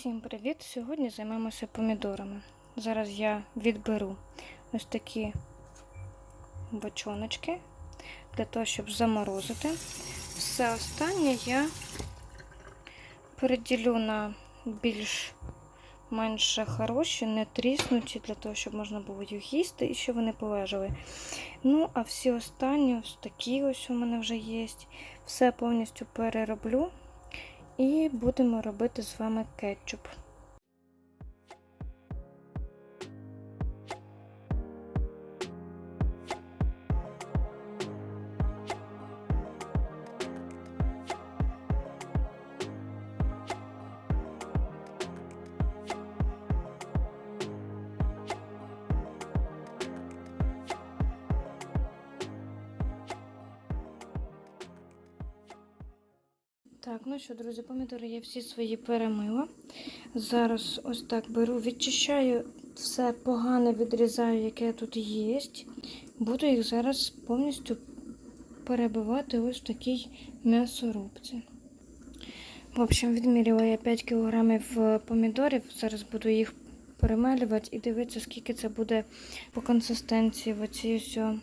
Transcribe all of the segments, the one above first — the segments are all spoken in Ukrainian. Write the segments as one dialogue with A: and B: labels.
A: Всім привіт! Сьогодні займемося помідорами. Зараз я відберу ось такі бочоночки для того, щоб заморозити. Все останнє я переділю на більш менше хороші, не тріснуті, для того, щоб можна було їх їсти і щоб вони полежали. Ну, а всі останні, ось такі ось у мене вже є. Все повністю перероблю. І будемо робити з вами кетчуп. Так, ну що, друзі, помідори я всі свої перемила. Зараз ось так беру, відчищаю все погане, відрізаю, яке тут є. Буду їх зараз повністю перебивати ось в такій м'ясорубці. В общем, відміряла я 5 кг помідорів. Зараз буду їх перемелювати і дивитися, скільки це буде по консистенції в оцій е,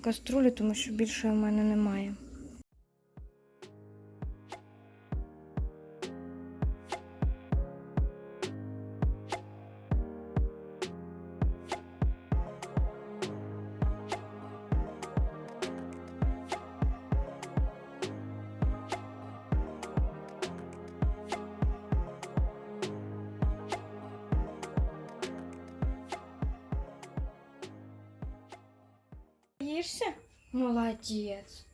A: каструлі, тому що більше в мене немає. Їшся? Молодець.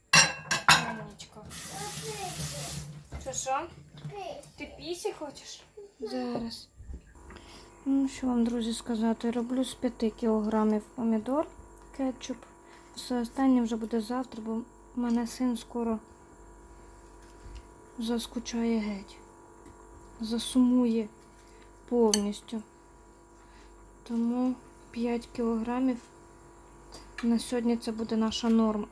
A: Умничка. Що що? Ти пісі хочеш? Зараз. Ну, що вам, друзі, сказати? Роблю з 5 кілограмів помідор, кетчуп. Все останнє вже буде завтра, бо в мене син скоро заскучає геть. Засумує повністю. Тому 5 кілограмів на сьогодні це буде наша норма.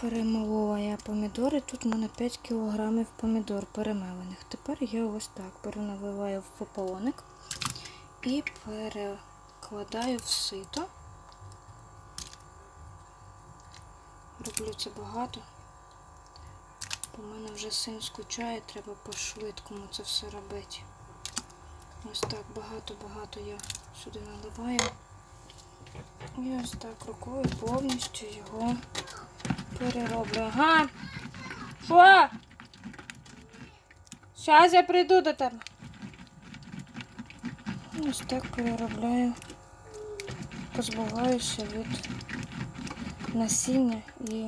A: Перемолола я помідори. Тут у мене 5 кг помідор перемелених. Тепер я ось так беру, наливаю в пополоник і перекладаю в сито. Роблю це багато. В мене вже син скучає, треба по-швидкому це все робити. Ось так багато-багато я сюди наливаю. І ось так рукою повністю його перероблю. Ага. Що? Зараз я прийду до тебе. Ось так переробляю. Позбуваюся від насіння і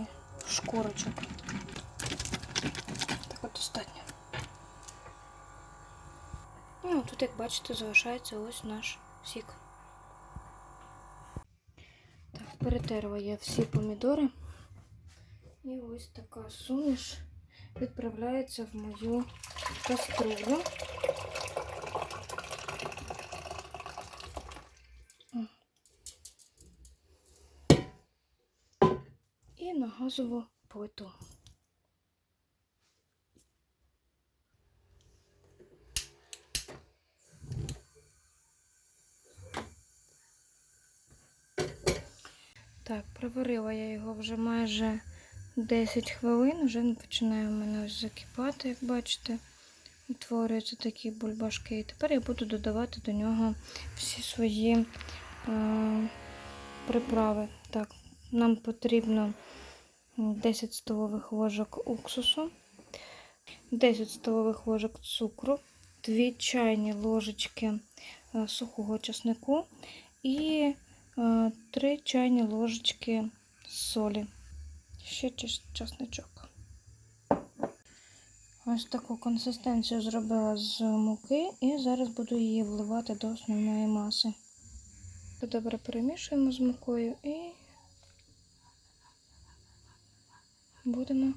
A: шкурочок. Ну, тут, як бачите, залишається ось наш сік. Так, перетерла я всі помідори. І ось така суміш відправляється в мою каструлю. І на газову плиту. Так, проварила я його вже майже 10 хвилин, вже починає в мене закипати, як бачите. Утворюються такі бульбашки. І тепер я буду додавати до нього всі свої е, приправи. Так, нам потрібно 10 столових ложок уксусу, 10 столових ложок цукру, 2 чайні ложечки е, сухого часнику і 3 чайні ложечки солі. Ще часничок. Ось таку консистенцію зробила з муки і зараз буду її вливати до основної маси. Добре перемішуємо з мукою і будемо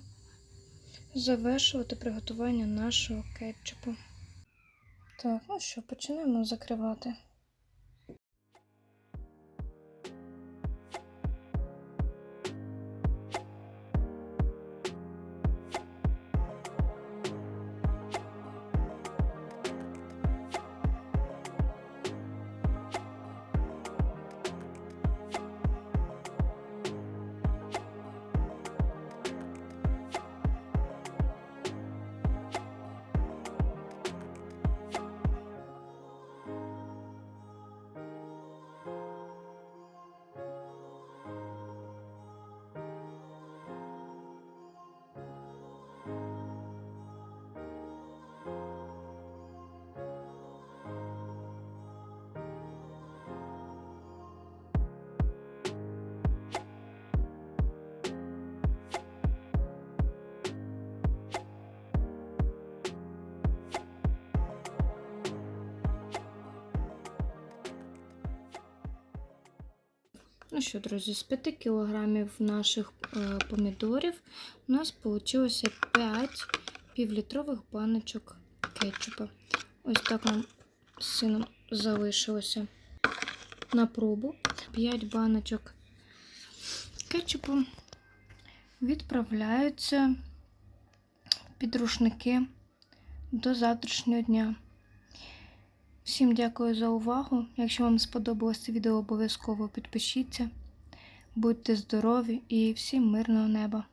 A: завершувати приготування нашого кетчупу. Так, ну що, починаємо закривати. Ну що, друзі, з 5 кілограмів наших е, помідорів у нас вийшло 5 півлітрових баночок кетчупа. Ось так нам з сином залишилося на пробу. 5 баночок кетчупу відправляються під рушники до завтрашнього дня. Всім дякую за увагу. Якщо вам сподобалось це відео, обов'язково підпишіться. Будьте здорові і всім мирного неба!